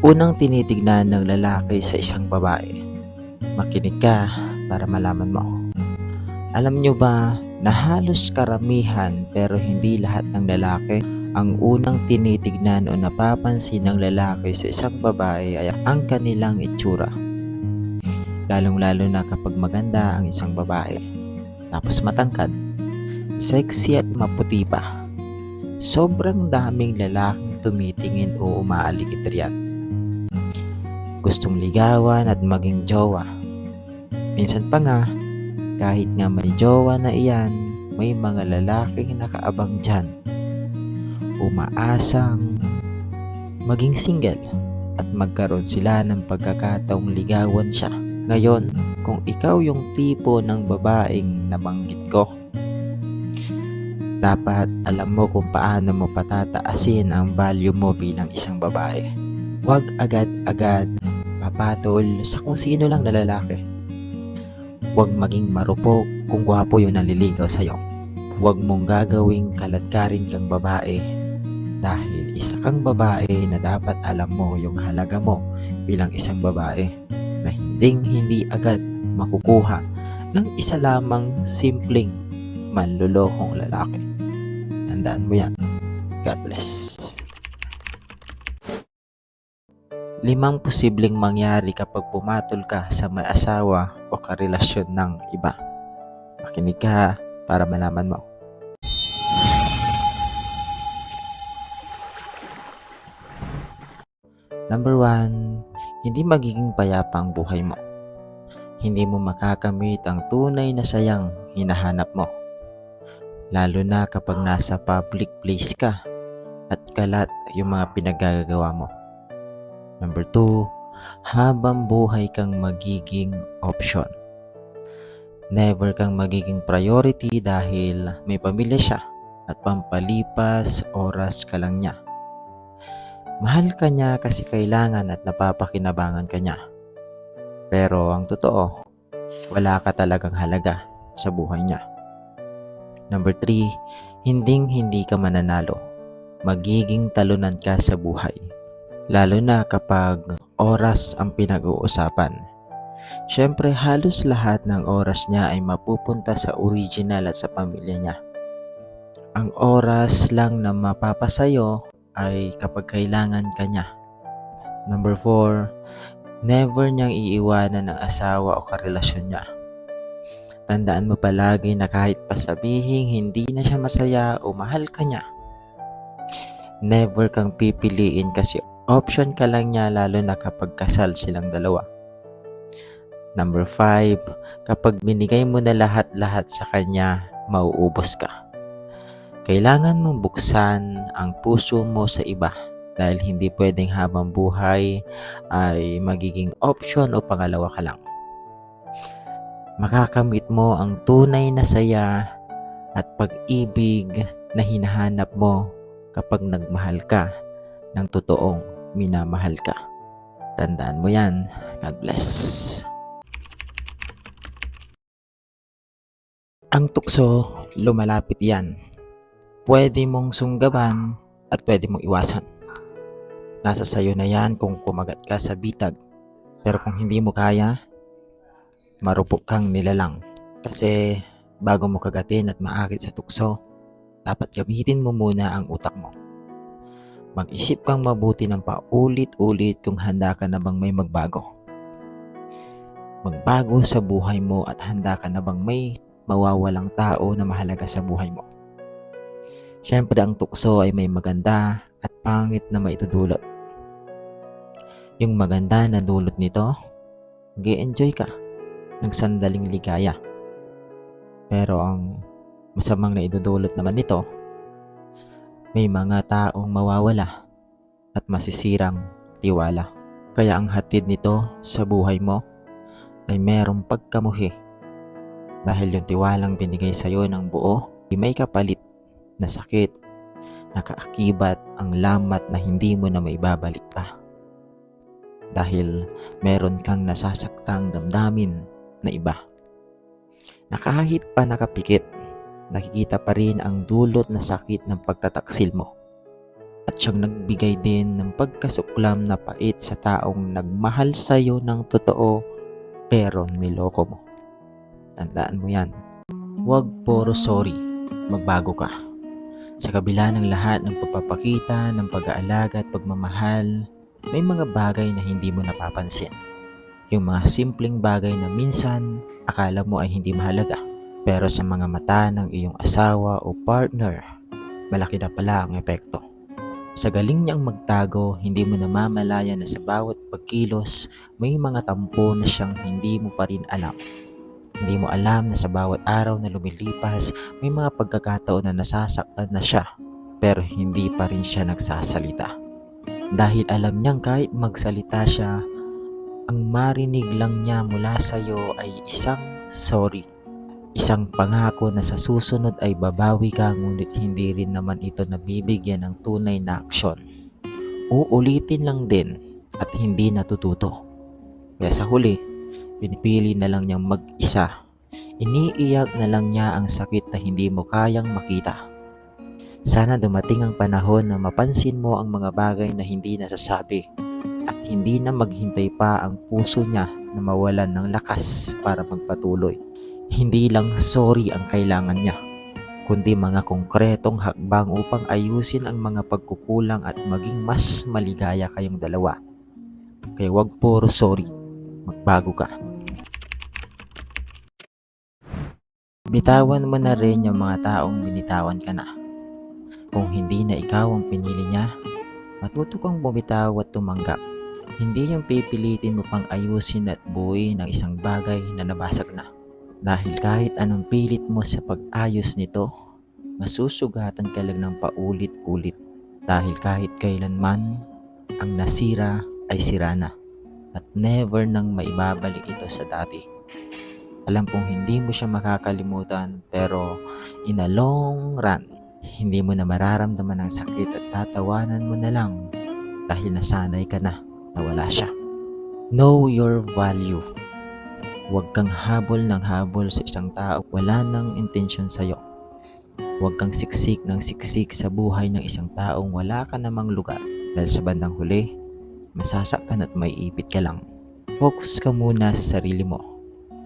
Unang tinitignan ng lalaki sa isang babae. Makinig ka para malaman mo. Alam nyo ba na halos karamihan pero hindi lahat ng lalaki ang unang tinitignan o napapansin ng lalaki sa isang babae ay ang kanilang itsura. Lalong-lalo na kapag maganda ang isang babae. Tapos matangkad, sexy at maputi pa. Sobrang daming lalaking tumitingin o umaalikid riyan gustong ligawan at maging jowa. Minsan pa nga, kahit nga may jowa na iyan, may mga lalaking nakaabang dyan. Umaasang maging single at magkaroon sila ng pagkakataong ligawan siya. Ngayon, kung ikaw yung tipo ng babaeng nabanggit ko, dapat alam mo kung paano mo patataasin ang value mo bilang isang babae. Huwag agad-agad papatol sa kung sino lang na lalaki. Huwag maging marupok kung gwapo yung naliligaw sa'yo. Huwag mong gagawing kaladkarin kang babae dahil isa kang babae na dapat alam mo yung halaga mo bilang isang babae na hinding hindi agad makukuha ng isa lamang simpleng manlulokong lalaki. Tandaan mo yan. God bless. Limang posibleng mangyari kapag pumatol ka sa may asawa o karelasyon ng iba. Makinig ka para malaman mo. Number one, hindi magiging payapa ang buhay mo. Hindi mo makakamit ang tunay na sayang hinahanap mo. Lalo na kapag nasa public place ka at kalat yung mga pinagagawa mo. Number two, habang buhay kang magiging option. Never kang magiging priority dahil may pamilya siya at pampalipas oras ka lang niya. Mahal ka niya kasi kailangan at napapakinabangan ka niya. Pero ang totoo, wala ka talagang halaga sa buhay niya. Number three, hinding hindi ka mananalo. Magiging talunan ka sa buhay lalo na kapag oras ang pinag-uusapan. Siyempre halos lahat ng oras niya ay mapupunta sa original at sa pamilya niya. Ang oras lang na mapapasayo ay kapag kailangan ka niya. Number 4, never niyang iiwanan ng asawa o karelasyon niya. Tandaan mo palagi na kahit pasabihin hindi na siya masaya o mahal ka niya, never kang pipiliin kasi Option ka lang niya lalo na kapag kasal silang dalawa. Number 5, kapag binigay mo na lahat-lahat sa kanya, mauubos ka. Kailangan mong buksan ang puso mo sa iba dahil hindi pwedeng habang buhay ay magiging option o pangalawa ka lang. Makakamit mo ang tunay na saya at pag-ibig na hinahanap mo kapag nagmahal ka ng totoong minamahal ka. Tandaan mo yan. God bless. Ang tukso, lumalapit yan. Pwede mong sunggaban at pwede mong iwasan. Nasa sayo na yan kung kumagat ka sa bitag. Pero kung hindi mo kaya, marupok kang nilalang. Kasi bago mo kagatin at maakit sa tukso, dapat gamitin mo muna ang utak mo. Mag-isip kang mabuti ng paulit-ulit kung handa ka na bang may magbago. Magbago sa buhay mo at handa ka na bang may mawawalang tao na mahalaga sa buhay mo. Siyempre ang tukso ay may maganda at pangit na maitudulot. Yung maganda na dulot nito, mag enjoy ka ng sandaling ligaya. Pero ang masamang na idudulot naman nito, may mga taong mawawala at masisirang tiwala. Kaya ang hatid nito sa buhay mo ay merong pagkamuhi dahil yung tiwalang binigay sa iyo ng buo ay may kapalit na sakit, nakaakibat ang lamat na hindi mo na maibabalik pa. Dahil meron kang nasasaktang damdamin na iba. Nakahit pa nakapikit nakikita pa rin ang dulot na sakit ng pagtataksil mo. at siyang nagbigay din ng pagkasuklam na pait sa taong nagmahal sa'yo ng totoo pero niloko mo. Tandaan mo yan. Huwag puro sorry, magbago ka. Sa kabila ng lahat ng pagpapakita, ng pag-aalaga at pagmamahal, may mga bagay na hindi mo napapansin. Yung mga simpleng bagay na minsan akala mo ay hindi mahalaga. Pero sa mga mata ng iyong asawa o partner, malaki na pala ang epekto. Sa galing niyang magtago, hindi mo namamalaya na sa bawat pagkilos, may mga tampo na siyang hindi mo pa rin alam. Hindi mo alam na sa bawat araw na lumilipas, may mga pagkakataon na nasasaktan na siya, pero hindi pa rin siya nagsasalita. Dahil alam niyang kahit magsalita siya, ang marinig lang niya mula sa iyo ay isang sorry. Isang pangako na sa susunod ay babawi ka ngunit hindi rin naman ito nabibigyan ng tunay na aksyon. Uulitin lang din at hindi natututo. Kaya sa huli, pinipili na lang niyang mag-isa. Iniiyak na lang niya ang sakit na hindi mo kayang makita. Sana dumating ang panahon na mapansin mo ang mga bagay na hindi nasasabi at hindi na maghintay pa ang puso niya na mawalan ng lakas para magpatuloy. Hindi lang sorry ang kailangan niya, kundi mga konkretong hakbang upang ayusin ang mga pagkukulang at maging mas maligaya kayong dalawa. Kaya wag puro sorry, magbago ka. Bitawan mo na rin yung mga taong binitawan ka na. Kung hindi na ikaw ang pinili niya, matuto kang bumitaw at tumanggap. Hindi yung pipilitin mo pang ayusin at buuin ang isang bagay na nabasag na. Dahil kahit anong pilit mo sa pag-ayos nito, masusugatan ka lang ng paulit-ulit. Dahil kahit kailanman, ang nasira ay sira na. At never nang maibabalik ito sa dati. Alam kong hindi mo siya makakalimutan pero in a long run, hindi mo na mararamdaman ang sakit at tatawanan mo na lang dahil nasanay ka na na wala siya. Know your value. Huwag kang habol ng habol sa isang tao wala nang intensyon sa'yo. Huwag kang siksik ng siksik sa buhay ng isang taong wala ka namang lugar dahil sa bandang huli, masasaktan at may ipit ka lang. Focus ka muna sa sarili mo.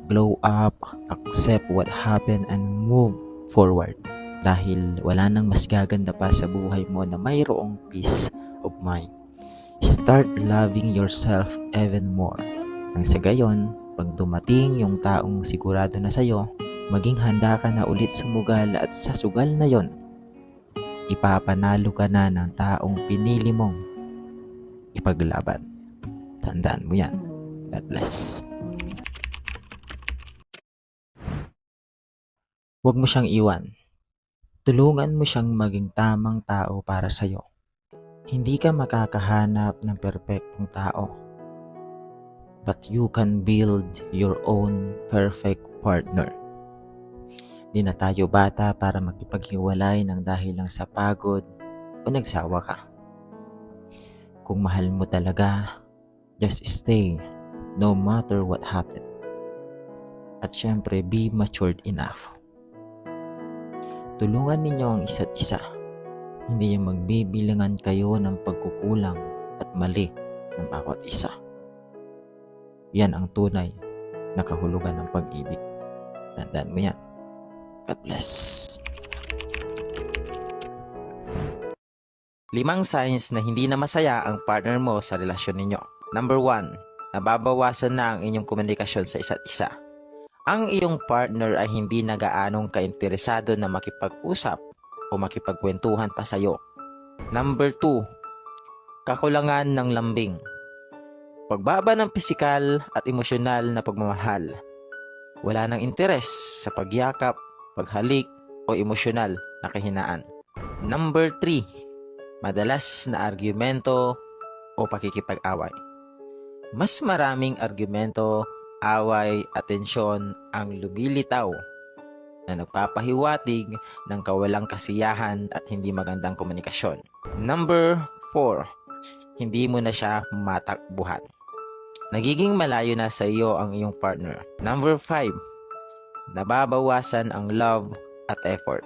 Glow up, accept what happened and move forward. Dahil wala nang mas gaganda pa sa buhay mo na mayroong peace of mind. Start loving yourself even more. Nang sa gayon, pag dumating yung taong sigurado na sa'yo, maging handa ka na ulit sumugal at sa sugal na yon, ipapanalo ka na ng taong pinili mong ipaglaban. Tandaan mo yan. God bless. Huwag mo siyang iwan. Tulungan mo siyang maging tamang tao para sa'yo. Hindi ka makakahanap ng perpektong tao. But you can build your own perfect partner. Di na tayo bata para makipaghiwalay ng dahil lang sa pagod o nagsawa ka. Kung mahal mo talaga, just stay no matter what happened. At syempre, be matured enough. Tulungan ninyo ang isa't isa. Hindi yung magbibilangan kayo ng pagkukulang at mali ng bawat isa. Yan ang tunay na kahulugan ng pag-ibig. Tandaan mo yan. God bless. Limang signs na hindi na masaya ang partner mo sa relasyon ninyo. Number one, nababawasan na ang inyong komunikasyon sa isa't isa. Ang iyong partner ay hindi na gaanong kainteresado na makipag-usap o makipagkwentuhan pa sa'yo. Number 2, kakulangan ng lambing. Pagbaba ng pisikal at emosyonal na pagmamahal. Wala nang interes sa pagyakap, paghalik o emosyonal na kahinaan. Number 3, madalas na argumento o pakikipag-away. Mas maraming argumento away, atensyon ang lumilitaw na nagpapahiwatig ng kawalang kasiyahan at hindi magandang komunikasyon. Number 4. Hindi mo na siya matakbuhan. Nagiging malayo na sa iyo ang iyong partner. Number 5. Nababawasan ang love at effort.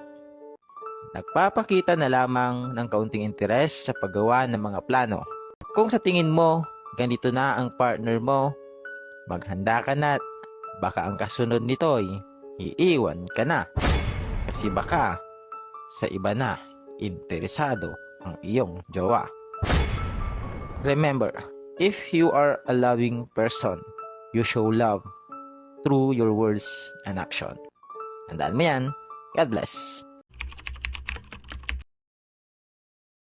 nagpapakita na lamang ng kaunting interes sa paggawa ng mga plano. Kung sa tingin mo, ganito na ang partner mo, maghanda ka na baka ang kasunod nito ay iiwan ka na. Kasi baka sa iba na interesado ang iyong jowa. Remember, if you are a loving person, you show love through your words and action. Tandaan mo yan. God bless.